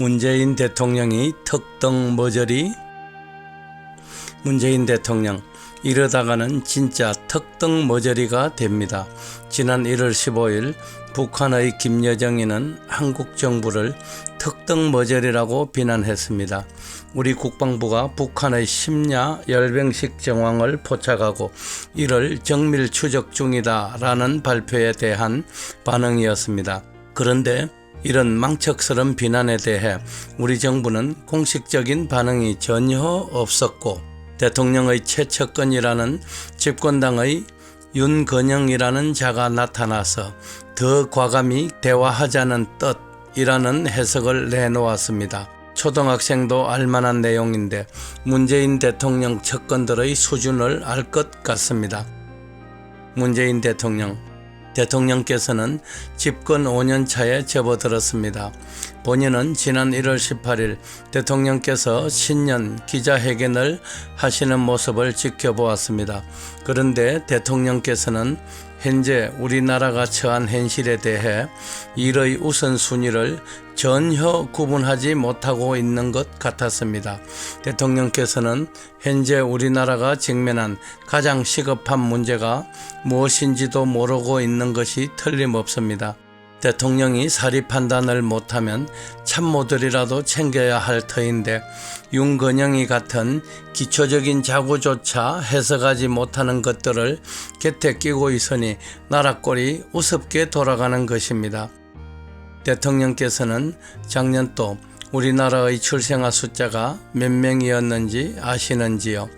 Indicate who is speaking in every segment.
Speaker 1: 문재인 대통령이 턱덩 머저리 문재인 대통령 이러다가는 진짜 턱덩 머저리가 됩니다. 지난 1월 15일 북한의 김여정이는 한국 정부를 턱덩 머저리라고 비난했습니다. 우리 국방부가 북한의 심야 열병식 정황을 포착하고 이를 정밀 추적 중이다라는 발표에 대한 반응이었습니다. 그런데 이런 망척스러운 비난에 대해 우리 정부는 공식적인 반응이 전혀 없었고 대통령의 최측근이라는 집권당의 윤건영이라는 자가 나타나서 더 과감히 대화하자는 뜻이라는 해석을 내놓았습니다. 초등학생도 알만한 내용인데 문재인 대통령 측근들의 수준을 알 것 같습니다. 문재인 대통령 대통령께서는 집권 5년 차에 접어들었습니다. 본인은 지난 1월 18일 대통령께서 신년 기자회견을 하시는 모습을 지켜보았습니다. 그런데 대통령께서는 현재 우리나라가 처한 현실에 대해 일의 우선순위를 전혀 구분하지 못하고 있는 것 같았습니다. 대통령께서는 현재 우리나라가 직면한 가장 시급한 문제가 무엇인지도 모르고 있는 것이 틀림없습니다. 대통령이 사리 판단을 못하면 참모들이라도 챙겨야 할 터인데 윤건영이 같은 기초적인 자구조차 해석하지 못하는 것들을 곁에 끼고 있으니 나라 꼴이 우습게 돌아가는 것입니다. 대통령께서는 작년 또 우리나라의 출생아 숫자가 몇 명이었는지 아시는지요?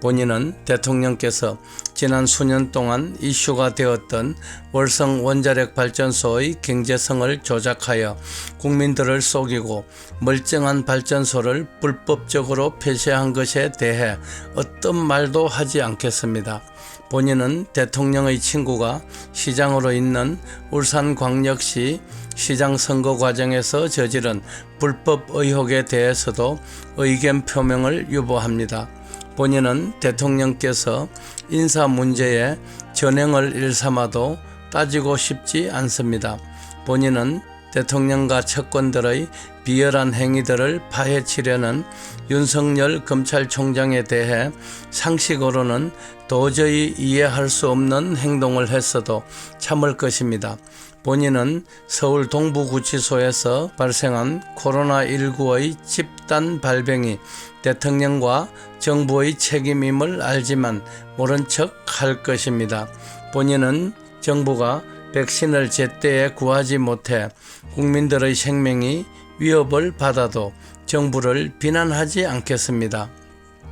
Speaker 1: 본인은 대통령께서 지난 수년 동안 이슈가 되었던 월성 원자력 발전소의 경제성을 조작하여 국민들을 속이고 멀쩡한 발전소를 불법적으로 폐쇄한 것에 대해 어떤 말도 하지 않겠습니다. 본인은 대통령의 친구가 시장으로 있는 울산광역시 시장 선거 과정에서 저지른 불법 의혹에 대해서도 의견 표명을 유보합니다. 본인은 대통령께서 인사 문제에 전행을 일삼아도 따지고 싶지 않습니다. 본인은 대통령과 측근들의 비열한 행위들을 파헤치려는 윤석열 검찰총장에 대해 상식으로는 도저히 이해할 수 없는 행동을 했어도 참을 것입니다. 본인은 서울 동부구치소에서 발생한 코로나19의 집단 발병이 대통령과 정부의 책임임을 알지만 모른 척 할 것입니다. 본인은 정부가 백신을 제때에 구하지 못해 국민들의 생명이 위협을 받아도 정부를 비난하지 않겠습니다.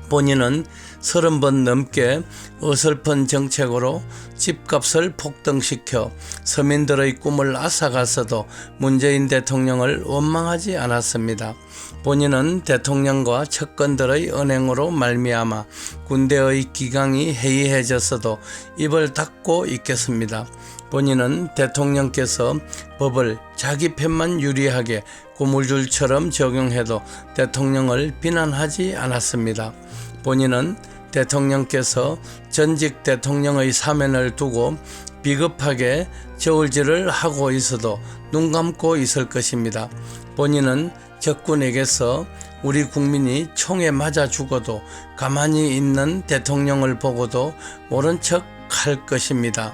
Speaker 1: 본인은 30번 넘게 어설픈 정책으로 집값을 폭등시켜 서민들의 꿈을 앗아갔어도 문재인 대통령을 원망하지 않았습니다. 본인은 대통령과 측근들의 은행으로 말미암아 군대의 기강이 해이해졌어도 입을 닫고 있겠습니다. 본인은 대통령께서 법을 자기 편만 유리하게 고물줄처럼 적용해도 대통령을 비난하지 않았습니다. 본인은 대통령께서 전직 대통령의 사면을 두고 비겁하게 저울질을 하고 있어도 눈 감고 있을 것입니다. 본인은 적군에게서 우리 국민이 총에 맞아 죽어도 가만히 있는 대통령을 보고도 모른 척 할 것입니다.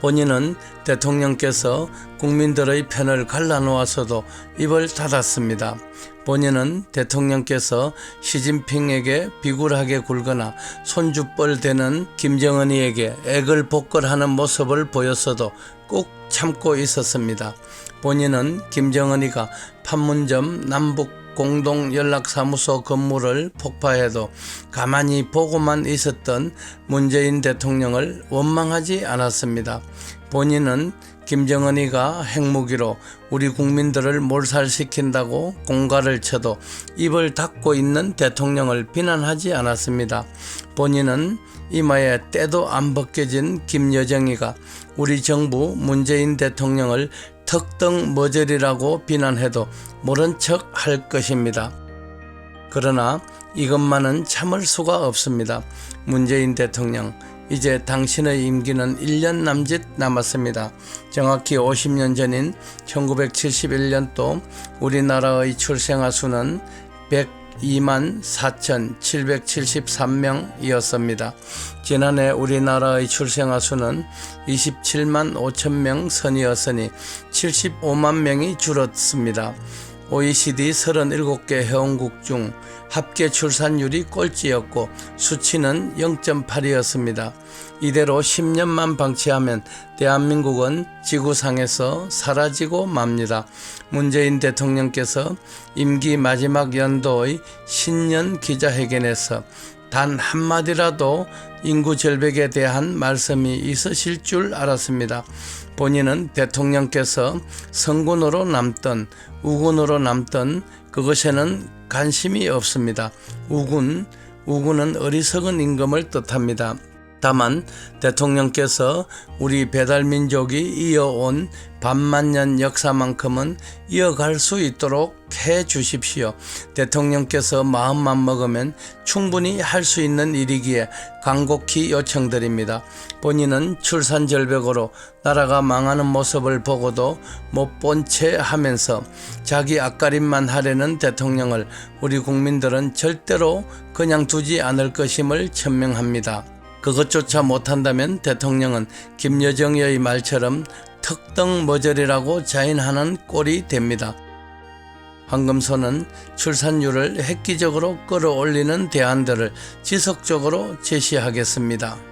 Speaker 1: 본인은 대통령께서 국민들의 편을 갈라놓아서도 입을 닫았습니다. 본인은 대통령께서 시진핑에게 비굴하게 굴거나 손주뻘 되는 김정은이에게 액을 복걸하는 모습을 보였어도 꼭 참고 있었습니다. 본인은 김정은이가 판문점 남북 공동 연락사무소 건물을 폭파해도 가만히 보고만 있었던 문재인 대통령을 원망하지 않았습니다. 본인은 김정은이가 핵무기로 우리 국민들을 몰살시킨다고 공갈을 쳐도 입을 닫고 있는 대통령을 비난하지 않았습니다. 본인은 이마에 때도 안 벗겨진 김여정이가 우리 정부 문재인 대통령을 턱덩 머저리라고 비난해도 모른 척 할 것입니다. 그러나 이것만은 참을 수가 없습니다. 문재인 대통령 이제 당신의 임기는 1년 남짓 남았습니다. 정확히 50년 전인 1971년도 우리나라의 출생아 수는 102만 4,773명이었습니다. 지난해 우리나라의 출생아 수는 27만 5천 명 선이었으니 75만 명이 줄었습니다. OECD 37개 회원국 중 합계 출산율이 꼴찌였고 수치는 0.8이었습니다. 이대로 10년만 방치하면 대한민국은 지구상에서 사라지고 맙니다. 문재인 대통령께서 임기 마지막 연도의 신년 기자회견에서 단 한마디라도 인구 절벽에 대한 말씀이 있으실 줄 알았습니다. 본인은 대통령께서 성군으로 남던 우군으로 남던 그것에는 관심이 없습니다. 우군, 우군은 어리석은 임금을 뜻합니다. 다만 대통령께서 우리 배달민족이 이어온 반만년 역사만큼은 이어갈 수 있도록 해 주십시오. 대통령께서 마음만 먹으면 충분히 할 수 있는 일이기에 간곡히 요청드립니다. 본인은 출산 절벽으로 나라가 망하는 모습을 보고도 못 본 채 하면서 자기 앞가림만 하려는 대통령을 우리 국민들은 절대로 그냥 두지 않을 것임을 천명합니다. 그것조차 못한다면 대통령은 김여정의 말처럼 턱덩 머저리라고 자인하는 꼴이 됩니다. 황금소는 출산율을 획기적으로 끌어올리는 대안들을 지속적으로 제시하겠습니다.